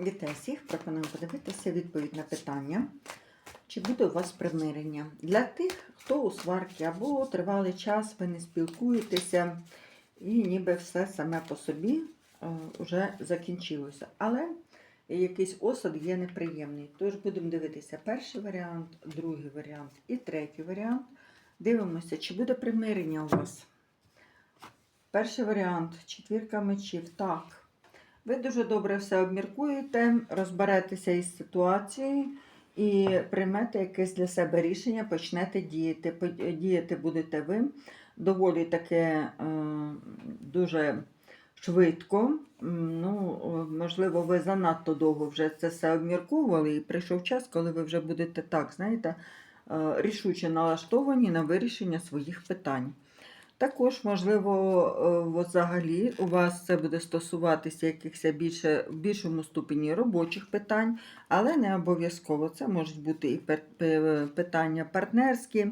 Вітаю всіх! Пропоную подивитися відповідь на питання, чи буде у вас примирення. Для тих, хто у сварці або тривалий час ви не спілкуєтеся, і ніби все саме по собі е, вже закінчилося. Але якийсь осад є неприємний. Тож будемо дивитися перший варіант, другий варіант і третій варіант. Дивимося, чи буде примирення у вас. Перший варіант четвірка мечів. Так. Ви дуже добре все обміркуєте, розберетеся із ситуацією і приймете якесь для себе рішення, почнете діяти. Діяти будете ви доволі таке е, дуже швидко. Ну, можливо, ви занадто довго вже це все обмірковували, і прийшов час, коли ви вже будете так, знаєте, е, рішуче налаштовані на вирішення своїх питань. Також, можливо, е, взагалі у вас це буде стосуватися якихось більше, в більшому ступені робочих питань, але не обов'язково. Це можуть бути і питання партнерські.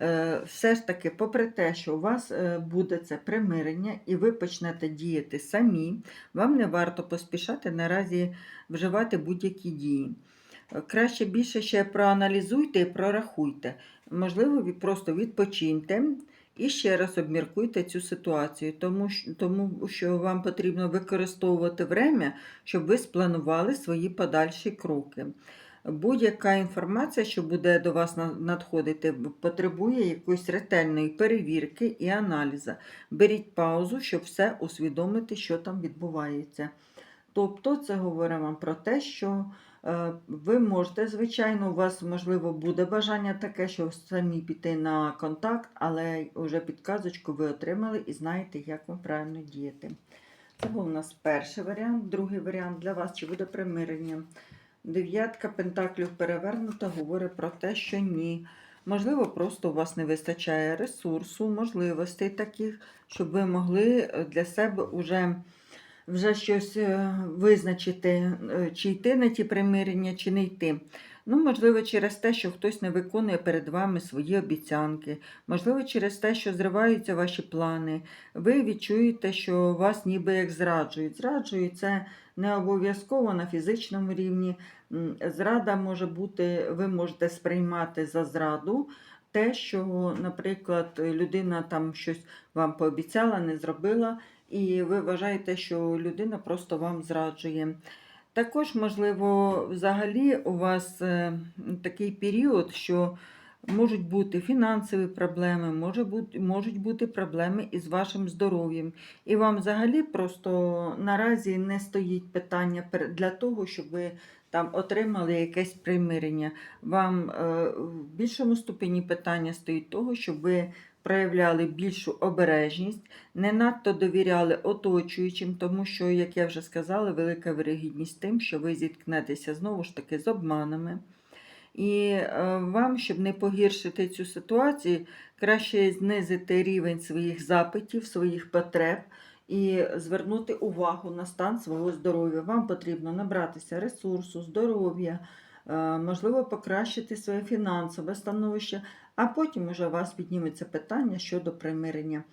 Е, Все ж таки, попри те, що у вас е, буде це примирення і ви почнете діяти самі, вам не варто поспішати наразі вживати будь-які дії. Краще більше ще проаналізуйте і прорахуйте. Можливо, просто відпочиньте і ще раз обміркуйте цю ситуацію, тому, тому що вам потрібно використовувати время, щоб ви спланували свої подальші кроки. Будь-яка інформація, що буде до вас надходити, потребує якоїсь ретельної перевірки і аналізу. Беріть паузу, щоб все усвідомити, що там відбувається. Тобто, це говорить про те, що ви можете, звичайно, у вас, можливо, буде бажання таке, що самі піти на контакт, але вже підказочку ви отримали і знаєте, як вам правильно діяти. Це був у нас перший варіант. Другий варіант для вас чи буде примирення. Дев'ятка пентаклів перевернута говорить про те, що ні. Можливо, просто у вас не вистачає ресурсу, можливостей таких, щоб ви могли е, для себе уже, вже щось е, визначити, е, чи йти на ті примирення, чи не йти. Ну, можливо, через те, що хтось не виконує перед вами свої обіцянки, можливо, через те, що зриваються ваші плани. Ви відчуєте, що вас ніби як зраджують. Зраджують це не обов'язково на фізичному рівні. Зрада може бути, ви можете сприймати за зраду те, що, наприклад, людина там щось вам пообіцяла, не зробила, і ви вважаєте, що людина просто вам зраджує. Також, можливо, взагалі у вас е, такий період, що можуть бути фінансові проблеми, може бути, можуть бути проблеми із вашим здоров'ям. І вам взагалі просто наразі не стоїть питання для того, щоб ви там отримали якесь примирення. Вам е, в більшому ступені питання стоїть того, щоб ви проявляли більшу обережність, не надто довіряли оточуючим, тому що, як я вже сказала, велика вирогідність тим, що ви зіткнетеся знову ж таки з обманами. І е, вам, щоб не погіршити цю ситуацію, краще знизити рівень своїх запитів, своїх потреб і звернути увагу на стан свого здоров'я. Вам потрібно набратися ресурсу, здоров'я, е, можливо, покращити своє фінансове становище, а потім уже у вас підніметься питання щодо примирення.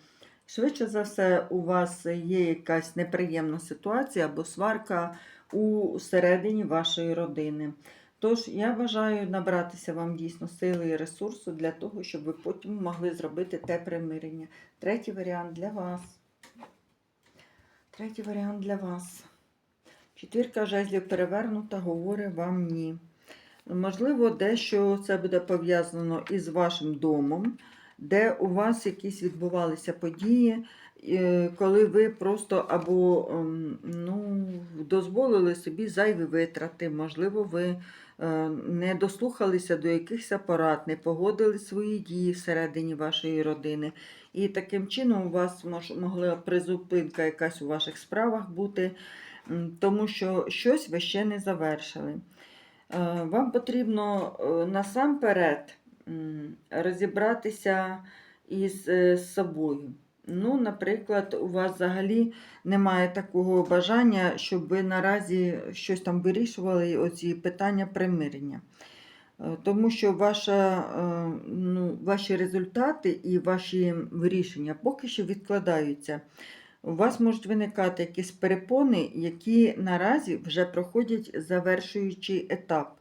Швидше за все, у вас є якась неприємна ситуація або сварка у середині вашої родини. Тож я бажаю набратися вам дійсно сили і ресурсу для того, щоб ви потім могли зробити те примирення. Третій варіант для вас. Третій варіант для вас. Четвірка жезлів перевернута, говорить вам ні. Можливо, дещо це буде пов'язано із вашим домом, де у вас якісь відбувалися події, е, коли ви просто або ем, ну, дозволили собі зайві витрати, можливо, ви е, не дослухалися до якихось порад, не погодили свої дії всередині вашої родини. І таким чином у вас могла призупинка якась у ваших справах бути, тому що щось ви ще не завершили. Е, Вам потрібно е, насамперед розібратися із е, собою. Ну, наприклад, у вас взагалі немає такого бажання, щоб ви наразі щось там вирішували, оці питання примирення. Тому що ваша, ну, ваші результати і ваші рішення поки що відкладаються. У вас можуть виникати якісь перепони, які наразі вже проходять завершуючий етап.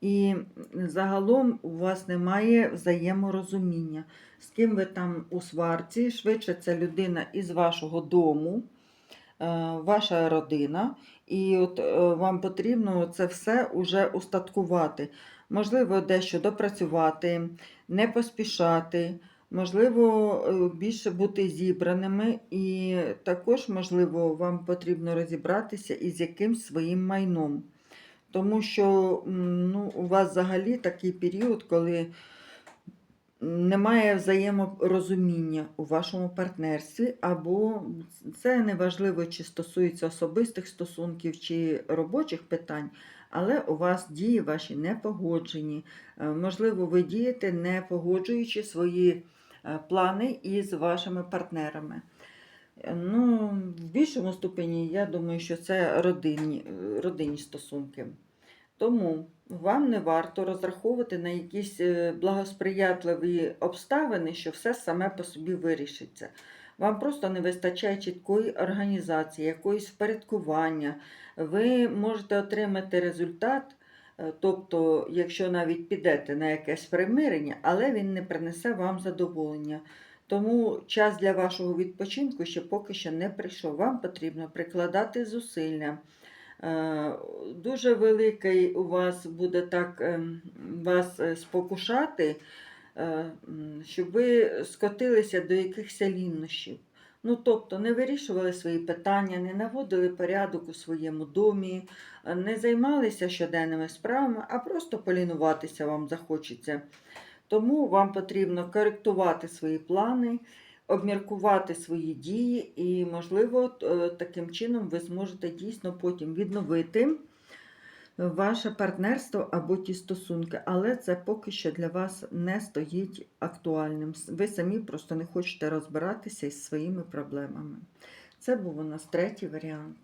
І загалом у вас немає взаєморозуміння. З ким ви там у сварці, швидше це людина із вашого дому, е, ваша родина, і от е, вам потрібно це все уже устаткувати. Можливо, дещо допрацювати, не поспішати, можливо, е, більше бути зібраними, і також, можливо, вам потрібно розібратися із якимсь своїм майном. Тому що ну, у вас взагалі такий період, коли немає взаєморозуміння у вашому партнерстві, або це неважливо, чи стосується особистих стосунків, чи робочих питань, але у вас дії ваші не погоджені. Е, Можливо, ви дієте не погоджуючи свої плани із вашими партнерами. Е, Ну, в більшому ступені, я думаю, що це родинні, е, родинні стосунки. Тому вам не варто розраховувати на якісь е, благосприятливі обставини, що все саме по собі вирішиться. Вам просто не вистачає чіткої організації, якоїсь впорядкування. Ви можете отримати результат, е, тобто, якщо навіть підете на якесь примирення, але він не принесе вам задоволення. Тому час для вашого відпочинку ще поки що не прийшов. Вам потрібно прикладати зусилля. Е, Дуже великий у вас буде так ем, вас е, спокушати, е, щоб ви скотилися до якихось ліннощів. Ну, тобто не вирішували свої питання, не наводили порядок у своєму домі, е, не займалися щоденними справами, а просто полінуватися вам захочеться. Тому вам потрібно коректувати свої плани, обміркувати свої дії, і, можливо, е, таким чином ви зможете дійсно потім відновити ваше партнерство або ті стосунки. Але це поки що для вас не стоїть актуальним. Ви самі просто не хочете розбиратися із своїми проблемами. Це був у нас третій варіант.